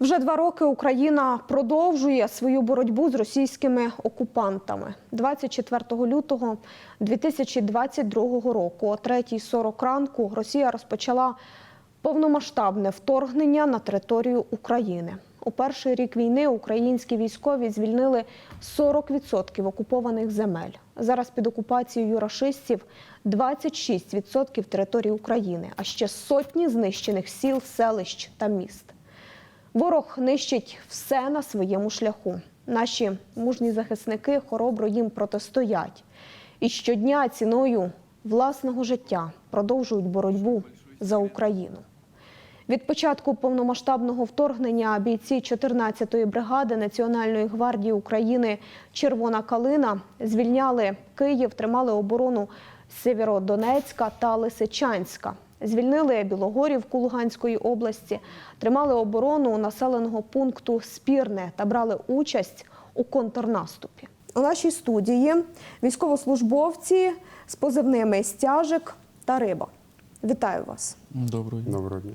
Вже два роки Україна продовжує свою боротьбу з російськими окупантами. 24 лютого 2022 року, о 3.40 ранку, Росія розпочала повномасштабне вторгнення на територію України. У перший рік війни українські військові звільнили 40% окупованих земель. Зараз під окупацією рашистів 26% території України, а ще сотні знищених сіл, селищ та міст. Ворог нищить все на своєму шляху. Наші мужні захисники хоробро їм протистоять. І щодня ціною власного життя продовжують боротьбу за Україну. Від початку повномасштабного вторгнення бійці 14-ї бригади Національної гвардії України Червона калина звільняли Київ, тримали оборону Сєвєродонецька та Лисичанська. Звільнили Білогорівку Луганської області, тримали оборону населеного пункту Спірне та брали участь у контрнаступі. У нашій студії військовослужбовці з позивними Стяжик та Риба. Вітаю вас. Доброго дня. Доброго дня.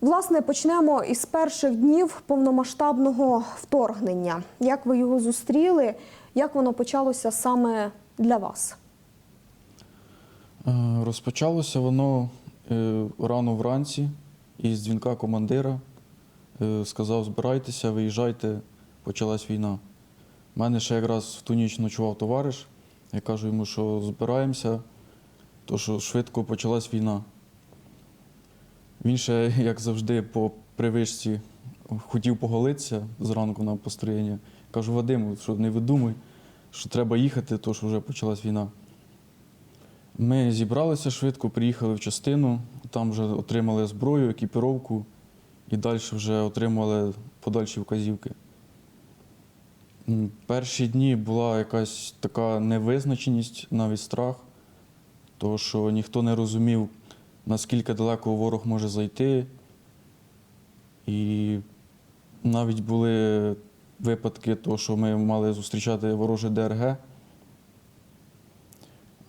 Власне, почнемо із перших днів повномасштабного вторгнення. Як ви його зустріли? Як воно почалося саме для вас? Е, Розпочалося воно е, рано вранці із дзвінка командира. Е, Сказав, збирайтеся, виїжджайте, почалась війна. У мене ще якраз в ту ніч ночував товариш. Я кажу йому, що збираємося, то що швидко почалась війна. Він ще, як завжди, по привичці хотів поголитися зранку на построєння. Кажу, Вадиму, що не видумуй, що треба їхати, то що вже почалась війна. Ми зібралися швидко, приїхали в частину, там вже отримали зброю, екіпіровку і далі вже отримали подальші вказівки. Перші дні була якась така невизначеність, навіть страх, тому що ніхто не розумів, наскільки далеко ворог може зайти. І навіть були випадки, того, що ми мали зустрічати вороже ДРГ.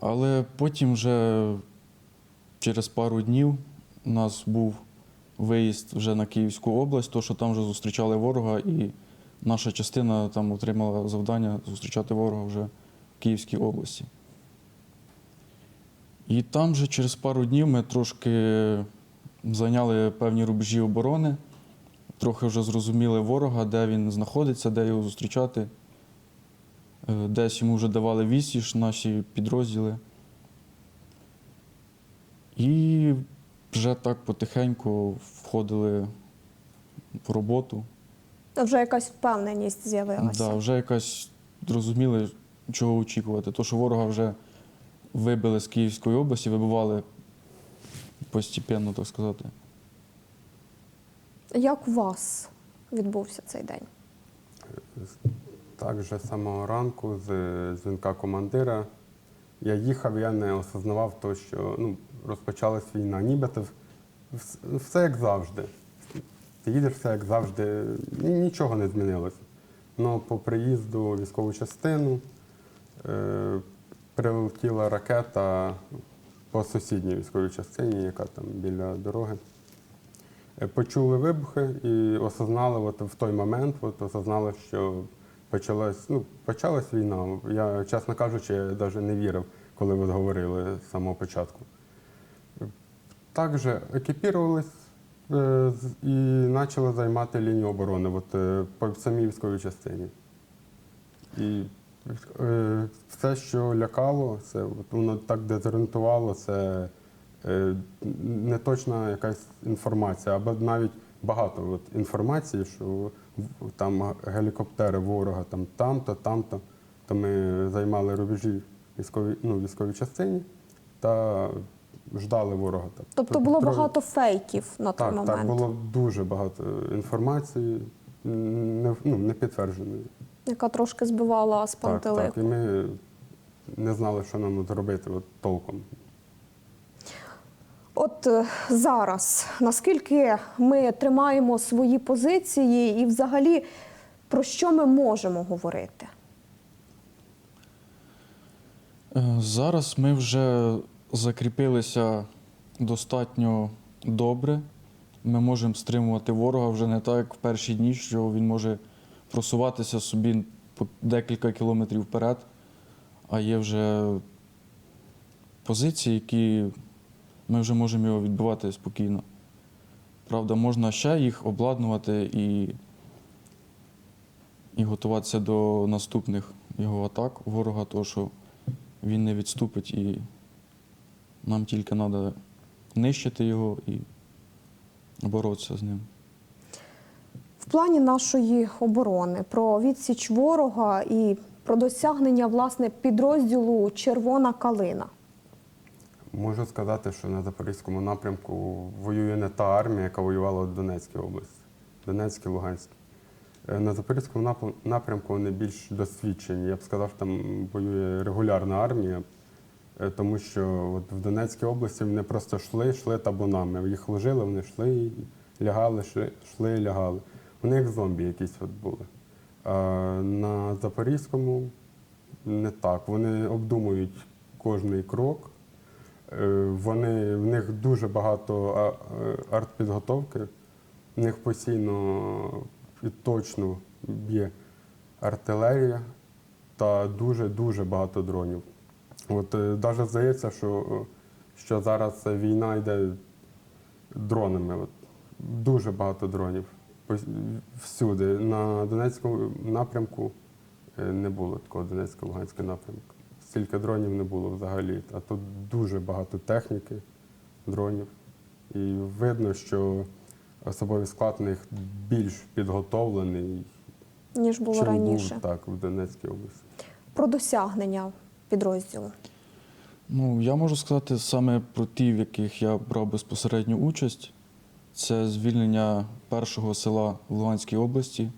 Але потім вже через пару днів у нас був виїзд вже на Київську область, то що там вже зустрічали ворога, і наша частина там отримала завдання зустрічати ворога вже в Київській області. І там вже через пару днів ми трошки зайняли певні рубежі оборони, трохи вже зрозуміли ворога, де він знаходиться, де його зустрічати. Е, Десь йому вже давали відсіч наші підрозділи. І вже так потихеньку входили в роботу. Вже якась впевненість з'явилася. Да, вже якась зрозуміли, чого очікувати. То, що ворога вже вибили з Київської області, вибивали постепенно, так сказати. Як у вас відбувся цей день? Так з самого ранку з дзвінка командира. Я їхав, я не осознавав то, що ну, розпочалась війна. Нібито все як завжди. Ти їдеш все як завжди, нічого не змінилося. Ну, по приїзду в військову частину е, прилетіла ракета по сусідній військовій частині, яка там біля дороги. Е, Почули вибухи і осознали от в той момент, от осознали, що почалась, ну, почалась війна. Я, чесно кажучи, навіть не вірив, коли ви говорили з самого початку. Також екіпірувались е, і почали займати лінію оборони от, е, по самій військовій частині. І е, все, що лякало, це от, воно так дезорієнтувало, це е, неточна якась інформація, або навіть багато от, інформації, що там гелікоптери ворога там там-то, там-то. То ми займали рубежі військовій, ну, військовій частині та ждали ворога. Тобто було Троє- багато фейків на той так, момент, так, було дуже багато інформації, не, ну, не підтвердженої. яка трошки збивала з Так, так, пантелику. і ми не знали, що нам зробити от, толком. От е, зараз наскільки ми тримаємо свої позиції, і взагалі про що ми можемо говорити? Е, Зараз ми вже закріпилися достатньо добре. ми можемо стримувати ворога вже не так, як в перші дні, що він може просуватися собі по декілька кілометрів вперед, а є вже позиції, які ми вже можемо його відбивати спокійно. Правда, можна ще їх обладнувати і, і готуватися до наступних його атак ворога, тому що він не відступить і нам тільки треба нищити його і боротися з ним. В плані нашої оборони про відсіч ворога і про досягнення власне підрозділу Червона калина. Можу сказати, що на Запорізькому напрямку воює не та армія, яка воювала в Донецькій області, Донецькій, Луганській. Е, На Запорізькому напрямку вони більш досвідчені. Я б сказав, там воює регулярна армія, е, тому що от в Донецькій області вони просто йшли, йшли табунами. Їх ложили, вони йшли, лягали, йшли, йшли, лягали. Вони як зомбі якісь от були. А на Запорізькому не так. Вони обдумують кожний крок. Е, Вони, в них дуже багато е, артпідготовки, в них постійно і точно б'є артилерія та дуже-дуже багато дронів. От навіть здається, що, що зараз війна йде дронами. От, дуже багато дронів. Всюди. На Донецькому напрямку е, не було такого Донецько-Луганського напрямку. Стільки дронів не було взагалі. А тут дуже багато техніки, дронів. І видно, що особовий склад у них більш підготовлений, ніж було чим раніше. був так в Донецькій області. Про досягнення підрозділу. Ну, я можу сказати саме про ті, в яких я брав безпосередню участь. Це звільнення першого села в Луганській області,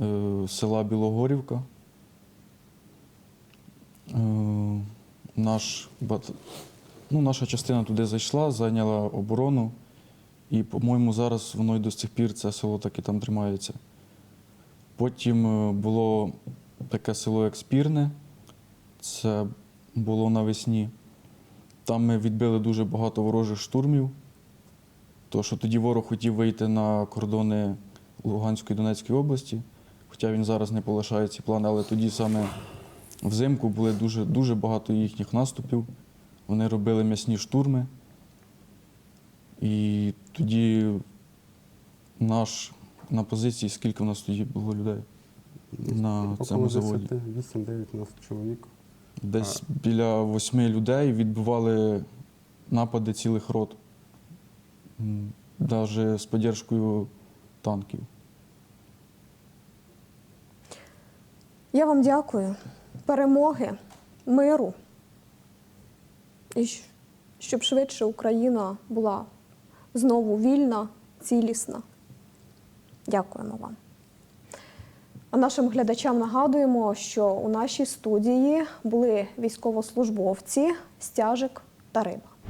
е, села Білогорівка. Наш, ну, наша частина туди зайшла, зайняла оборону, і, по-моєму, зараз воно й до сих пір це село таки там тримається. Потім е, було таке село як Спірне, це було навесні. Там ми відбили дуже багато ворожих штурмів. То, що тоді ворог хотів вийти на кордони Луганської і Донецької області, хоча він зараз не полишає ці плани, але тоді саме взимку були дуже, дуже багато їхніх наступів. Вони робили м'ясні штурми. І тоді наш на позиції, скільки в нас тоді було людей на цьому заводі? 8-9 нас чоловік. Десь біля восьми людей відбивали напади цілих рот, навіть з підтримкою танків. Я вам дякую. Перемоги, миру. І щоб швидше Україна була знову вільна, цілісна. Дякуємо вам. А нашим глядачам нагадуємо, що у нашій студії були військовослужбовці Стяжик та Риба.